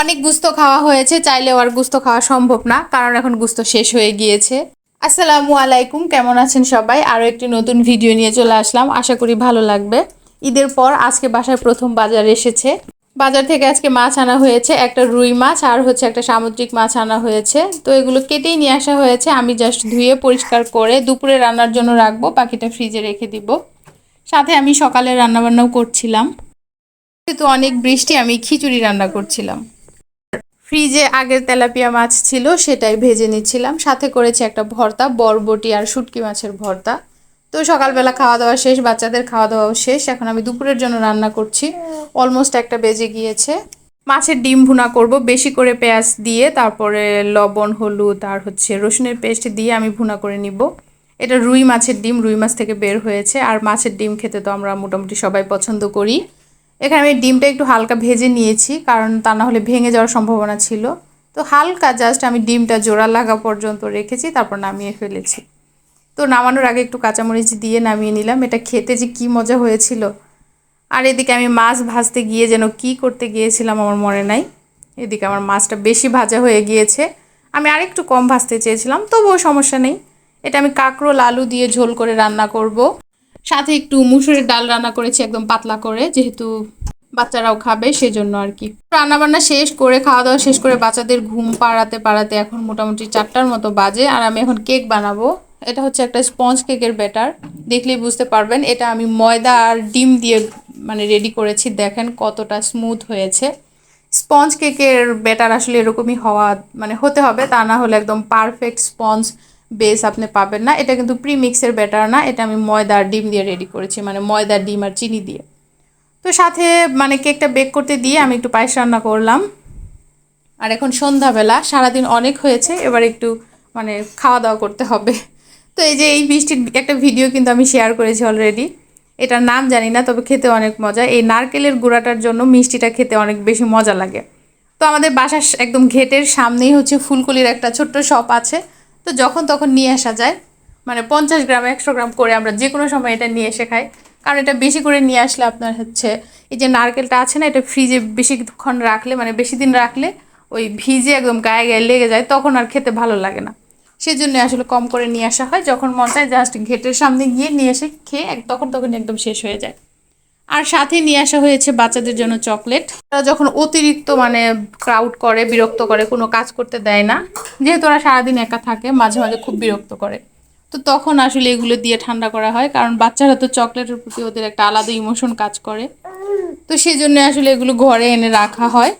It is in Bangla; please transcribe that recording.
অনেক গুস্ত খাওয়া হয়েছে চাইলেও আর গুস্ত খাওয়া সম্ভব না, কারণ এখন গুস্ত শেষ হয়ে গিয়েছে। আসসালামু আলাইকুম, কেমন আছেন সবাই? আরও একটি নতুন ভিডিও নিয়ে চলে আসলাম, আশা করি ভালো লাগবে। ঈদের পর আজকে বাসায় প্রথম বাজার এসেছে। বাজার থেকে আজকে মাছ আনা হয়েছে, একটা রুই মাছ আর হচ্ছে একটা সামুদ্রিক মাছ আনা হয়েছে। তো এগুলো কেটেই নিয়ে আসা হয়েছে, আমি জাস্ট ধুয়ে পরিষ্কার করে দুপুরে রান্নার জন্য রাখব, বাকিটা ফ্রিজে রেখে দিব। সাথে আমি সকালে রান্নাবান্নাও করছিলাম। যেহেতু অনেক বৃষ্টি, আমি খিচুড়ি রান্না করছিলাম। ফ্রিজে আগের তেলাপিয়া মাছ ছিল, সেটাই ভেজে নিচ্ছিলাম। সাথে করেছি একটা ভর্তা, বরবটি আর শুটকি মাছের ভর্তা। তো সকালবেলা খাওয়া দাওয়া শেষ, বাচ্চাদের খাওয়া দাওয়াও শেষ। এখন আমি দুপুরের জন্য রান্না করছি। অলমোস্ট একটা বেজে গিয়েছে। মাছের ডিম ভুনা করব, বেশি করে পেঁয়াজ দিয়ে, তারপরে লবণ, হলুদ আর হচ্ছে রসুনের পেস্ট দিয়ে আমি ভুনা করে নিব। এটা রুই মাছের ডিম, রুই মাছ থেকে বের হয়েছে। আর মাছের ডিম খেতে তো আমরা মোটামুটি সবাই পছন্দ করি। এখানে আমি ডিমটা একটু হালকা ভেজে নিয়েছি, কারণ তা না হলে ভেঙে যাওয়ার সম্ভাবনা ছিল। তো হালকা জাস্ট আমি ডিমটা জোড়া লাগা পর্যন্ত রেখেছি, তারপর নামিয়ে ফেলেছি। তো নামানোর আগে একটু কাঁচামরিচ দিয়ে নামিয়ে নিলাম। এটা খেতে যে কি মজা হয়েছিল। আর এদিকে আমি মাছ ভাজতে গিয়ে যেন কি করতে গিয়েছিলাম আমার মনে নাই। এদিকে আমার মাছটা বেশি ভাজা হয়ে গিয়েছে। আমি আরেকটু কম ভাজতে চেয়েছিলাম, তবুও সমস্যা নেই। এটা আমি কাঁকরোল, আলু দিয়ে ঝোল করে রান্না করব। সাথে একটু মুসুরের ডাল রান্না করেছি একদম পাতলা করে, যেহেতু বাচ্চারাও খাবে সেজন্য আর কি। রান্না বান্না শেষ করে খাওয়া দাওয়া শেষ করে বাচ্চাদের ঘুম পাড়াতে পাড়াতে এখন মোটামুটি চারটার মতো বাজে, আর আমি এখন কেক বানাবো। এটা হচ্ছে একটা স্পঞ্জ কেকের ব্যাটার, দেখলেই বুঝতে পারবেন। এটা আমি ময়দা আর ডিম দিয়ে মানে রেডি করেছি, দেখেন কতটা স্মুথ হয়েছে। স্পঞ্জ কেকের ব্যাটার আসলে এরকমই হওয়া মানে হতে হবে, তা না হলে একদম পারফেক্ট স্পঞ্জ বেস আপনি পাবেন না। এটা কিন্তু প্রিমিক্সের ব্যাটার না। এটা আমি ময়দা আর ডিম দিয়ে রেডি করেছি মানে ময়দা ডিম আর চিনি দিয়ে। তো সাথে মানে কেকটা বেক করতে দিয়ে আমি একটু পায়েস রান্না করলাম। আর এখন সন্ধ্যাবেলা, সারাদিন অনেক হয়েছে, এবার একটু মানে খাওয়া দাওয়া করতে হবে। তো এই যে এই বৃষ্টির একটা ভিডিও কিন্তু আমি শেয়ার করেছি অলরেডি এটার নাম জানি না, তবে খেতে অনেক মজা। এই নারকেলের গুঁড়াটার জন্য মিষ্টিটা খেতে অনেক বেশি মজা লাগে। তো আমাদের বাসার একদম ঘেটের সামনেই হচ্ছে ফুলকলির একটা ছোট্ট শপ আছে। তো যখন তখন নিয়ে আসা যায়। মানে পঞ্চাশ গ্রাম, একশো গ্রাম করে আমরা যে কোনো সময় এটা নিয়ে এসে খাই। কারণ এটা বেশি করে নিয়ে আসলে আপনার হচ্ছে এই যে নারকেলটা আছে না, এটা ফ্রিজে বেশিক্ষণ রাখলে মানে বেশি দিন রাখলে ওই ভিজে একদম গায়ে গায়ে লেগে যায়, তখন আর খেতে ভালো লাগে না। সেই সেজন্য আসলে কম করে নিয়ে আসা হয়। যখন মন চায় জাস্ট ঘেটের সামনে গিয়ে নিয়ে এসে খেয়ে তখন তখন একদম শেষ হয়ে যায়। আর সাথে নিয়ে আসা হয়েছে বাচ্চাদের জন্য চকলেট। তারা যখন অতিরিক্ত মানে ক্রাউড করে, বিরক্ত করে, কোনো কাজ করতে দেয় না, যেহেতু ওরা সারাদিন একা থাকে, মাঝে মাঝে খুব বিরক্ত করে। তো তখন আসলে এগুলো দিয়ে ঠান্ডা করা হয়, কারণ বাচ্চারা তো চকলেটের প্রতি ওদের একটা আলাদা ইমোশন কাজ করে। তো সেই জন্য আসলে এগুলো ঘরে এনে রাখা হয়।